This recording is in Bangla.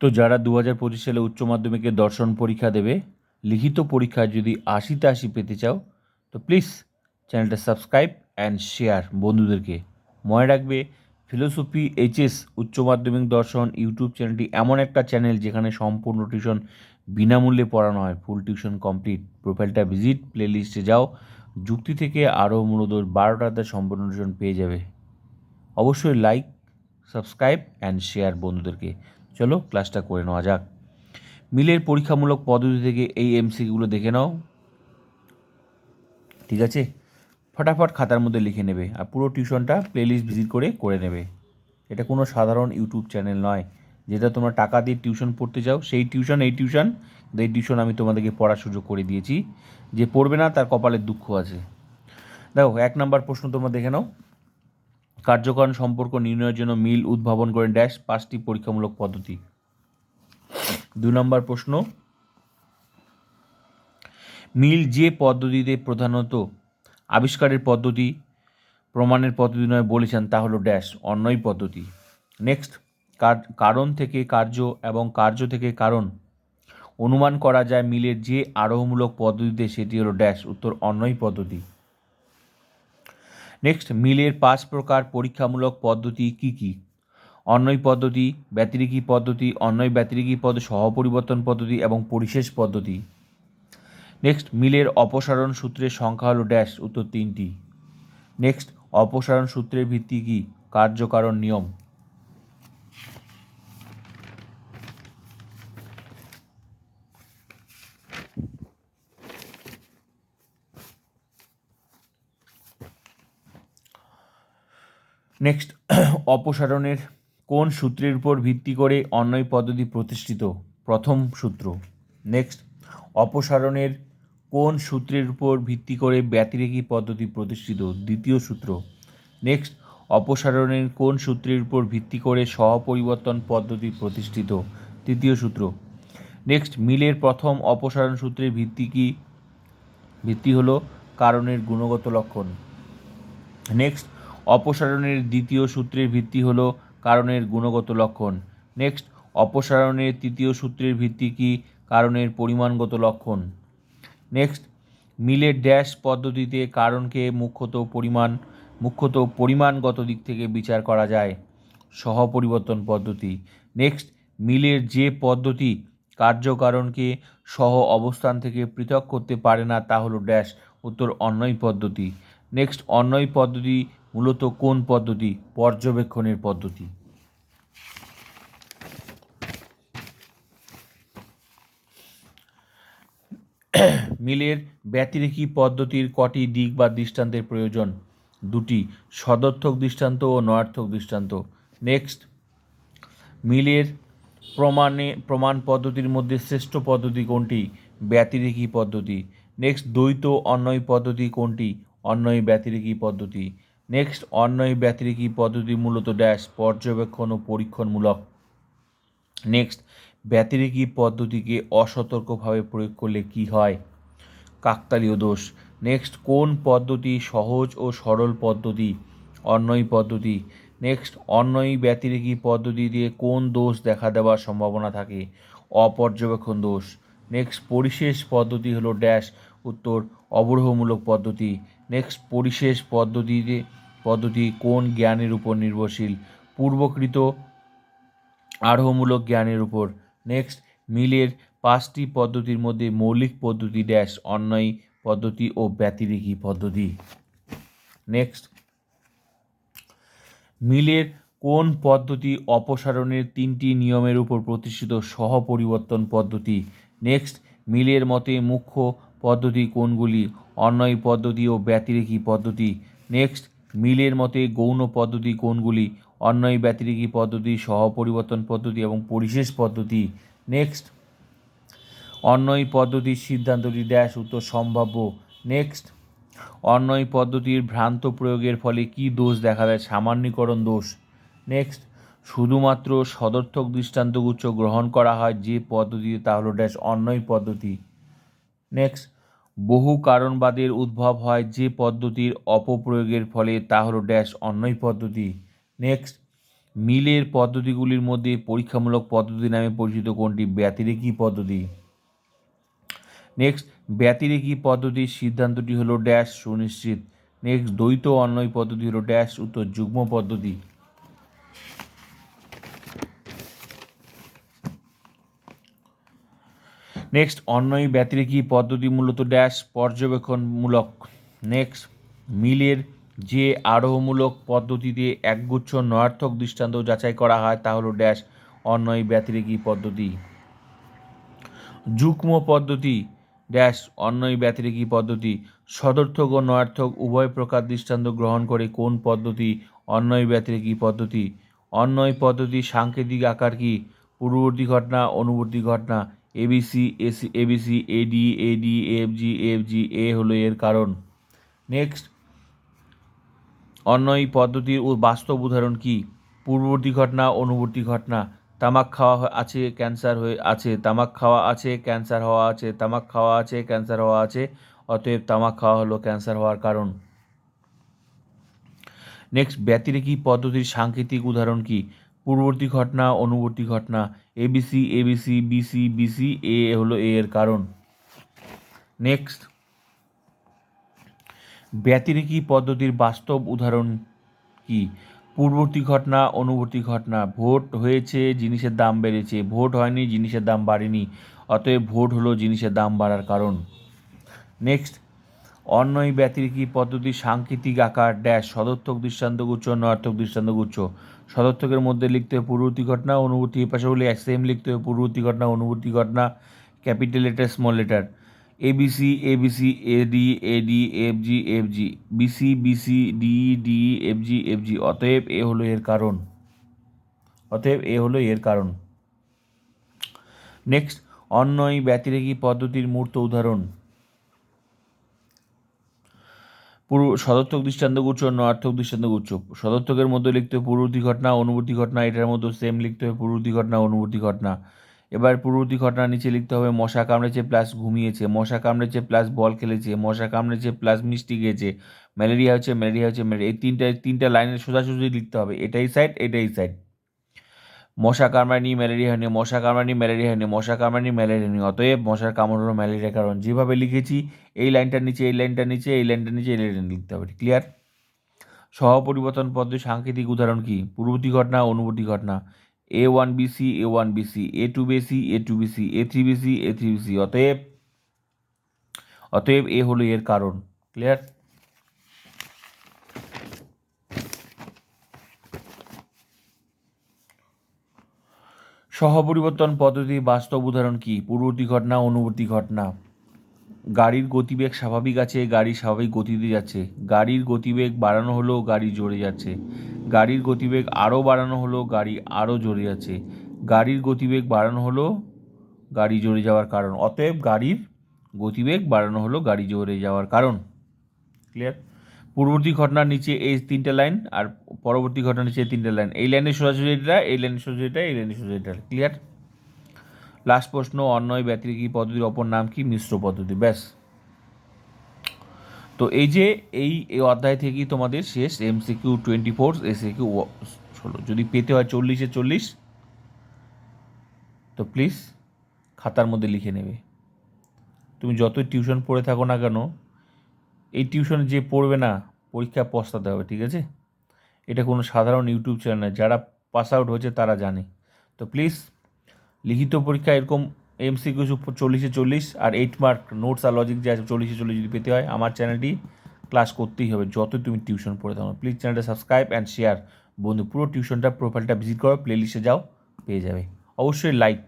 তো যারা দু হাজার পঁচিশ সালে উচ্চ মাধ্যমিকে দর্শন পরীক্ষা দেবে, লিখিত পরীক্ষায় যদি আশিতে আশি পেতে চাও, তো প্লিজ চ্যানেলটা সাবস্ক্রাইব অ্যান্ড শেয়ার বন্ধুদেরকে। মনে রাখবে ফিলোসফি এইচএস উচ্চ মাধ্যমিক দর্শন ইউটিউব চ্যানেলটি এমন একটা চ্যানেল যেখানে সম্পূর্ণ টিউশন বিনামূল্যে পড়ানো হয় ফুল টিউশন কমপ্লিট প্রোফাইলটা ভিজিট প্লেলিস্টে যাও, যুক্তি থেকে আরও মূলত বারোটাতে সম্পূর্ণ টিউশন পেয়ে যাবে। অবশ্যই লাইক সাবস্ক্রাইব অ্যান্ড শেয়ার বন্ধুদেরকে। চলো ক্লাসটা করে নেওয়া যাক। মিলের পরীক্ষামূলক পদ্ধতি থেকে এই এমসিগুলো দেখে নাও। ঠিক আছে? ফটাফট খাতার মধ্যে লিখে নেবে আর পুরো টিউশনটা প্লেলিস্ট ভিজিট করে করে নেবে। এটা কোনো সাধারণ ইউটিউব চ্যানেল নয়। যেটা তোমরা টাকা দিয়ে টিউশন পড়তে চাও, সেই টিউশন, এই টিউশন এই টিউশন আমি তোমাদেরকে পড়ার সুযোগ করে দিয়েছি। যে পড়বে না, তার কপালের দুঃখ আছে। দেখো, এক নম্বর প্রশ্ন তোমরা দেখে নাও। কার্যকারণ সম্পর্ক নির্ণয়ের জন্য মিল উদ্ভাবন করেন ড্যাশ পাঁচটি পরীক্ষামূলক পদ্ধতি। দুই নম্বর প্রশ্ন, মিল যে পদ্ধতিতে প্রধানত আবিষ্কারের পদ্ধতি, প্রমাণের পদ্ধতি নয় বলেছেন, তা হলো ড্যাশ, অন্যই পদ্ধতি। নেক্সট কারণ থেকে কার্য এবং কার্য থেকে কারণ অনুমান করা যায় মিলের যে আরোহমূলক পদ্ধতিতে সেটি হলো ড্যাশ, উত্তর অন্যই পদ্ধতি। নেক্সট মিলের পাঁচ প্রকার পরীক্ষামূলক পদ্ধতি কি কি? অন্যয় পদ্ধতি, ব্যতিরিকী পদ্ধতি অন্যয় ব্যতিরিকী পদ্ধতি, সহপরিবর্তন পদ্ধতি এবং পরিশেষ পদ্ধতি। নেক্সট মিলের অপসারণ সূত্রের সংখ্যা হলো ড্যাশ উত্তর তিনটি। নেক্সট অপসারণ সূত্রের ভিত্তি কী? কার্যকারণ নিয়ম। নেক্সট অপসারণের কোন সূত্রের উপর ভিত্তি করে অন্যয় পদ্ধতি প্রতিষ্ঠিত? প্রথম সূত্র। নেক্সট অপসারণের কোন সূত্রের উপর ভিত্তি করে ব্যতিরেকী পদ্ধতি প্রতিষ্ঠিত? দ্বিতীয় সূত্র। নেক্সট অপসারণের কোন সূত্রের উপর ভিত্তি করে সহপরিবর্তন পদ্ধতি প্রতিষ্ঠিত? তৃতীয় সূত্র। নেক্সট মিলের প্রথম অপসারণ সূত্রের ভিত্তি কি? ভিত্তি হলো কারণের গুণগত লক্ষণ। নেক্সট অপসারণের দ্বিতীয় সূত্রের ভিত্তি হল কারণের গুণগত লক্ষণ। নেক্সট, অপসারণের তৃতীয় সূত্রের ভিত্তি কি? কারণের পরিমাণগত লক্ষণ। নেক্সট, মিলের ড্যাশ পদ্ধতিতে কারণকে মুখ্যত পরিমাণ, মুখ্যত পরিমাণগত দিক থেকে বিচার করা যায়। সহপরিবর্তন পদ্ধতি। নেক্সট, মিলের যে পদ্ধতি কার্যকারণকে সহ অবস্থান থেকে পৃথক করতে পারে না তা হলো ড্যাশ। উত্তর অন্যয় পদ্ধতি। নেক্সট অন্যয় পদ্ধতি মূলত কোন পদ্ধতি? পর্যবেক্ষণের পদ্ধতি। মিলের ব্যতিরেকী পদ্ধতির কটি দিক বা দৃষ্টান্তের প্রয়োজন? দুটি, সদর্থক দৃষ্টান্ত ও নয়ার্থক দৃষ্টান্ত। নেক্সট, মিলের প্রমাণে, প্রমাণ পদ্ধতির মধ্যে শ্রেষ্ঠ পদ্ধতি কোনটি? ব্যতিরেকী পদ্ধতি। নেক্সট, দ্বৈত অন্যয় পদ্ধতি কোনটি? অন্যয় ব্যতিরেকী পদ্ধতি। নেক্সট অন্যয় ব্যতিরেকী পদ্ধতি মূলত ড্যাশ পর্যবেক্ষণ ও পরীক্ষণমূলক। নেক্সট ব্যতিরেকী পদ্ধতিকে অসতর্কভাবে প্রয়োগ করলে কি হয়? কাকতালীয় দোষ। নেক্সট কোন পদ্ধতি সহজ ও সরল পদ্ধতি? অন্যয় পদ্ধতি। নেক্সট অন্যয় ব্যতিরেকী পদ্ধতি দিয়ে কোন দোষ দেখা দেওয়ার সম্ভাবনা থাকে? অপর্যবেক্ষণ দোষ। নেক্সট পরিশেষ পদ্ধতি হলো ড্যাশ উত্তর, অবরোহমূলক পদ্ধতি। নেক্সট পরিশেষ পদ্ধতিতে, পদ্ধতি কোন জ্ঞানের উপর নির্ভরশীল? পূর্বকৃত আরোহমূলক জ্ঞানের উপর। নেক্সট মিলের পাঁচটি পদ্ধতির মধ্যে মৌলিক পদ্ধতি ড্যাশ অন্যয় পদ্ধতি ও ব্যতিরেকী পদ্ধতি। নেক্সট মিলের কোন পদ্ধতি অপসারণের তিনটি নিয়মের উপর প্রতিষ্ঠিত সহপরিবর্তন পদ্ধতি? নেক্সট মিলের মতে মুখ্য পদ্ধতি কোনগুলি? অন্যয় পদ্ধতি ও ব্যতিরেকী পদ্ধতি। নেক্সট মিলের মতে গৌণ পদ্ধতি কোনগুলি? অন্যয় ব্যতিরেকী পদ্ধতি, সহপরিবর্তন পদ্ধতি এবং পরিশেষ পদ্ধতি। নেক্সট অন্যয় পদ্ধতির সিদ্ধান্তটি ড্যাশ উত্তর সম্ভাব্য। নেক্সট অন্যয় পদ্ধতির ভ্রান্ত প্রয়োগের ফলে কি দোষ দেখা দেয়? সামান্যীকরণ দোষ। নেক্সট শুধুমাত্র সদর্থক দৃষ্টান্তগুচ্ছ গ্রহণ করা হয় যে পদ্ধতিতে, তা হলো ড্যাশ অন্যয় পদ্ধতি। নেক্সট বহু কারণবাদের উদ্ভব হয় যে পদ্ধতির অপপ্রয়োগের ফলে তা হলো ড্যাশ অন্যই পদ্ধতি। নেক্সট মিলের পদ্ধতিগুলির মধ্যে পরীক্ষামূলক পদ্ধতি নামে পরিচিত কোনটি? ব্যতিরেকি পদ্ধতি। নেক্সট ব্যতিরেকি পদ্ধতির সিদ্ধান্তটি হলো ড্যাশ সুনিশ্চিত। নেক্সট দ্বৈত অন্বয় পদ্ধতি হলো ড্যাশ উত্তর যুগ্ম পদ্ধতি। নেক্সট অন্যয় ব্যতিরেকি পদ্ধতি মূলত ড্যাশ পর্যবেক্ষণমূলক। নেক্সট মিলের যে আরোহমূলক পদ্ধতিতে একগুচ্ছ নয়ার্থক দৃষ্টান্ত যাচাই করা হয়, তা হলো ড্যাশ অন্যয় ব্যতিরেকি পদ্ধতি। যুগ্ম পদ্ধতি ড্যাশ অন্যয় ব্যতিরেকি পদ্ধতি। সদর্থক ও নয়ার্থক উভয় প্রকার দৃষ্টান্ত গ্রহণ করে কোন পদ্ধতি অন্যয় ব্যতিরেকি পদ্ধতি? অন্যয় পদ্ধতি সাংকেতিক আকার কি? পূর্ববর্তী ঘটনা, অনুবর্তী ঘটনা A B C A C A B C A D A D F G F G A হলো এর কারণ। নেক্সট অন্যয় পদ্ধতির ও বাস্তব উদাহরণ কি? পূর্ববর্তী ঘটনা, অনুবর্তী ঘটনা। তামাক খাওয়া আছে, ক্যান্সার হয়ে আছে। তামাক খাওয়া আছে, ক্যান্সার হওয়া আছে। তামাক খাওয়া আছে, ক্যান্সার হওয়া আছে। অতএব তামাক খাওয়া হলো ক্যান্সার হওয়ার কারণ। নেক্সট ব্যতিরেকি পদ্ধতির সাংকেতিক উদাহরণ কি? পূর্ববর্তী ঘটনা, অনুবর্তী ঘটনা। A B C A B C B C B C A হলো এ এর কারণ। নেক্সট ব্যতিরেকি পদ্ধতির বাস্তব উদাহরণ কি? পূর্ববর্তী ঘটনা, অনুবর্তী ঘটনা। ভোট হয়েছে, জিনিসের দাম বেড়েছে। ভোট হয়নি, জিনিসের দাম বাড়েনি। অতএব ভোট হলো জিনিসের দাম বাড়ার কারণ। নেক্সট অন্যয় ব্যতিরেকি পদ্ধতি, সাংকেতিক আকার, ড্যাশ, সদর্থক দৃষ্টান্ত গুচ্ছ দৃষ্টান্তগুচ্ছ, নয়ার্থক দৃষ্টান্তগুচ্ছ। সদর্থকের মধ্যে লিখতে হবে পূর্ববর্তী ঘটনা অনুভূতি এ পাশে হলে সেম লিখতে হবে পূর্ববর্তী ঘটনা অনুভূতি ঘটনা, capital letter small letter. A B C A B C A D A D F G F G B C B C D D F G F G অতএব এ হলো এর কারণ। অতএব এ হলো এর কারণ। নেক্সট অন্যয় ব্যতিরেকি পদ্ধতির মূর্ত উদাহরণ। পূর্ব সদর্থক দৃষ্টান্তগুচ্ছ নয়ার্থক দৃষ্টান্তগুচ্ছ সদর্থকের মধ্যে লিখতে হবে পূর্ববর্তী ঘটনা, অনুবর্তী ঘটনা, এটার মধ্যে সেম লিখতে হবে পূর্ববর্তী ঘটনা, অনুবর্তী ঘটনা। এবার পূর্ববর্তী ঘটনার নিচে লিখতে হবে, মশা কামড়েছে প্লাস ঘুমিয়েছে, মশা কামড়েছে প্লাস বল খেলেছে, মশা কামড়েছে প্লাস মিষ্টি খেয়েছে, ম্যালেরিয়া হচ্ছে ম্যালেরিয়া হচ্ছে, ম্যালেরিয়া। এই তিনটা তিনটা লাইনের সোজাসুজি লিখতে হবে, এটাই সাইড এটাই সাইড মশা কামড়ানি ম্যালেরিয়া হয়নি মশা কামড়ানি ম্যালেরিয়া হয়নি মশা কামড়ানি ম্যালেরিয়া হয়নি অতএব মশার কামড় হলো ম্যালেরিয়া কারণ যেভাবে লিখেছি এই লাইনটার নিচে এই লাইনটার নিচে এই লাইনটার নিচে এই লাইনটা লিখতে হবে ক্লিয়ার সহপরিবর্তন পদ্ধতির সাংকেতিক উদাহরণ কি পূর্ববর্তী ঘটনা অনুবর্তী ঘটনা A one B C A one B C A two B C A two B C A three B C A three B C অতএব অতএব এ হলো এর কারণ ক্লিয়ার সহপরিবর্তন পদ্ধতির বাস্তব উদাহরণ কি? পূর্ববর্তী ঘটনা, অনুবর্তী ঘটনা। গাড়ির গতিবেগ স্বাভাবিক আছে, গাড়ি স্বাভাবিক গতিতে যাচ্ছে। গাড়ির গতিবেগ বাড়ানো হলো, গাড়ি জোরে যাচ্ছে। গাড়ির গতিবেগ আরও বাড়ানো হলো, গাড়ি আরও জোরে যাচ্ছে। গাড়ির গতিবেগ বাড়ানো হলো, গাড়ি জোরে যাওয়ার কারণ। অতএব গাড়ির গতিবেগ বাড়ানো হলো, গাড়ি জোরে যাওয়ার কারণ। ক্লিয়ার পূর্ববর্তী ঘটনার নিচে এই তিনটে লাইন আর পরবর্তী ঘটনার নিচে তিনটে লাইন এই লাইনের সোজাসুজি এটা এই লাইনের সোজাসুজি এটা এই লাইনের সোজাসুজি এটা ক্লিয়ার লাস্ট প্রশ্ন অন্যয় ব্যতিরেকি পদ্ধতির, অপর নাম কি? মিশ্র পদ্ধতি। ব্যাস। তো এই যে এই এই অধ্যায় থেকেই তোমাদের শেষ এমসিকিউ টোয়েন্টি ফোর এসিকিউ ষোলো। যদি পেতে হয় চল্লিশে চল্লিশ, তো প্লিজ খাতার মধ্যে লিখে নেবে। তুমি যতই টিউশন পড়ে থাকো না কেন এই টিউশন যে পড়বে না, পরীক্ষা পস্তাতে হবে, ঠিক আছে? এটা কোনো সাধারণ ইউটিউব চ্যানেল নয় যারা পাস আউট হয়েছে তারা জানে। তো প্লিজ লিখিত পরীক্ষা এরকম এমসিকিউ চল্লিশে চল্লিশ আর এইট মার্ক নোটস আর লজিক যে আছে চল্লিশে চল্লিশ যদি পেতে হয়, আমার চ্যানেলটি ক্লাস করতেই হবে, যতই তুমি টিউশন পড়ে থাকো। প্লিজ চ্যানেলটা সাবস্ক্রাইব অ্যান্ড শেয়ার বন্ধু, পুরো টিউশনটা প্রোফাইলটা ভিজিট করো প্লে লিস্টে যাও, পেয়ে যাবে। অবশ্যই লাইক